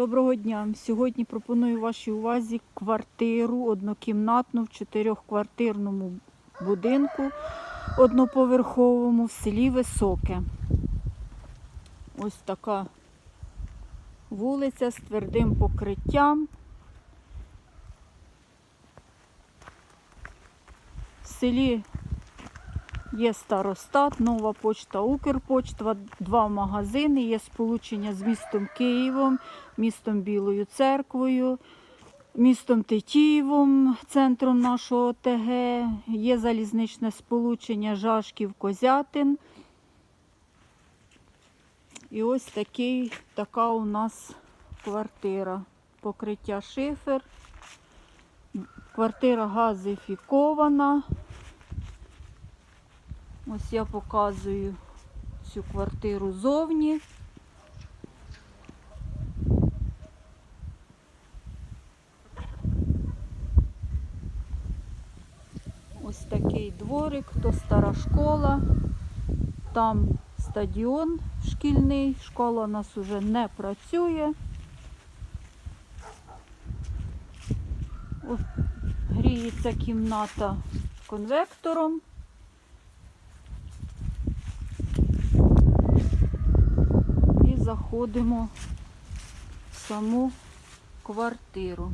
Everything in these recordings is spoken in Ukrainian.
Доброго дня. Сьогодні пропоную вашій увазі квартиру однокімнатну в чотирьохквартирному будинку одноповерховому в селі Високе. Ось така вулиця з твердим покриттям. В селі Є старостат, нова почта, Укрпочта, два магазини, є сполучення з містом Києвом, містом Білою церквою, містом Тетіївом, центром нашого ОТГ, є залізничне сполучення Жашків Козятин. І ось такий, така у нас квартира. Покриття шифер. Квартира газифікована. Ось я показую цю квартиру зовні. Ось такий дворик, то стара школа, там стадіон шкільний, школа у нас уже не працює. Ось гріється кімната конвектором. І заходимо в саму квартиру.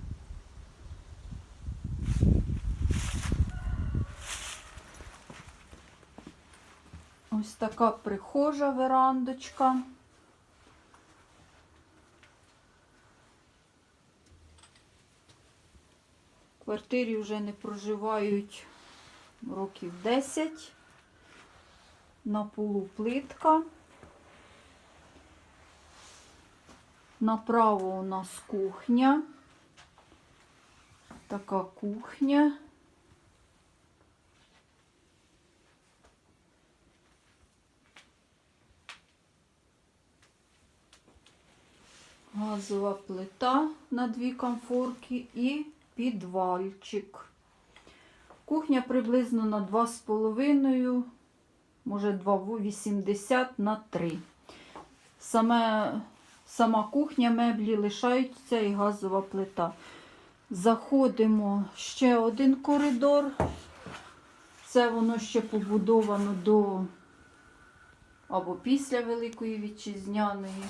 Ось така прихожа верандочка. В квартирі вже не проживають років 10. На полу плитка. Направо у нас кухня. Така кухня. Газова плита на дві комфорки і підвальчик. Кухня приблизно на 2,5, може 2,80 на 3. Саме Сама кухня, меблі лишаються і газова плита. Заходимо ще один коридор. Це воно ще побудовано до або після Великої Вітчизняної.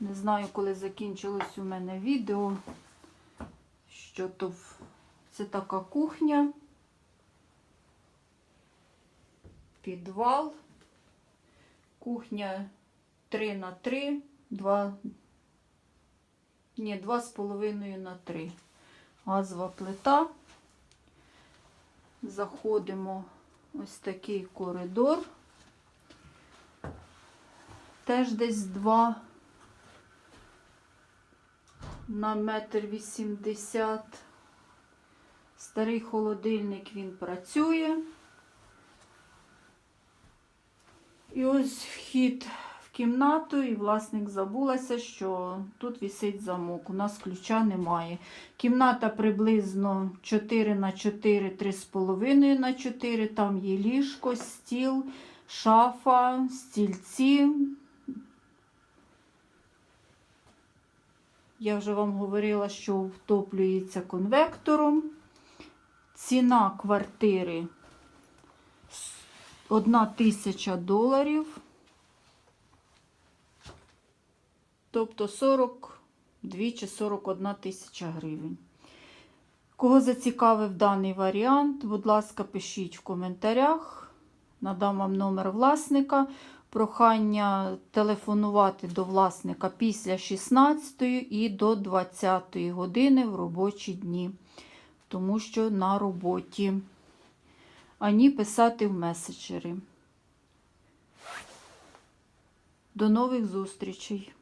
Не знаю, коли закінчилось у мене відео, що то в це така кухня, підвал, кухня 3 на 3, 2, ні, 2,5 на 3. Газова плита. Заходимо ось такий коридор. Теж десь 2 на метр 80. Старий холодильник він працює. І ось вхід в кімнату, і власник забулася, що тут висить замок. У нас ключа немає. Кімната приблизно 4 на 4, 3,5 на 4. Там є ліжко, стіл, шафа, стільці. Я вже вам говорила, що втоплюється конвектором. Ціна квартири 1 тисяча доларів. Тобто 42 чи 41 тисяча гривень. Кого зацікавив даний варіант, будь ласка, пишіть в коментарях. Надам вам номер власника. Прохання телефонувати до власника після 16 і до 20 години в робочі дні тому що на роботі, ані писати в меседжери. До нових зустрічей.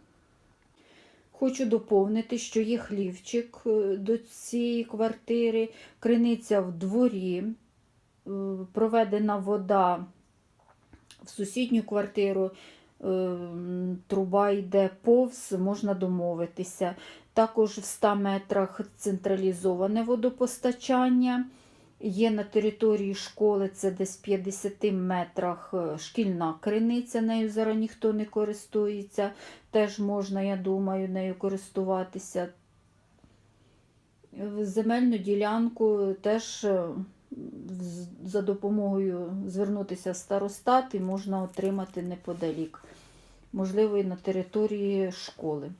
Хочу доповнити, що є хлівчик е, до цієї квартири, криниця в дворі, е, проведена вода в сусідню квартиру, е, труба йде повз, можна домовитися. Також в 100 метрах централізоване водопостачання. Є на території школи, це десь в 50 метрах е, шкільна криниця, нею зараз ніхто не користується. Теж можна, я думаю, нею користуватися. Земельну ділянку теж е, за допомогою звернутися в старостат і можна отримати неподалік, можливо, і на території школи.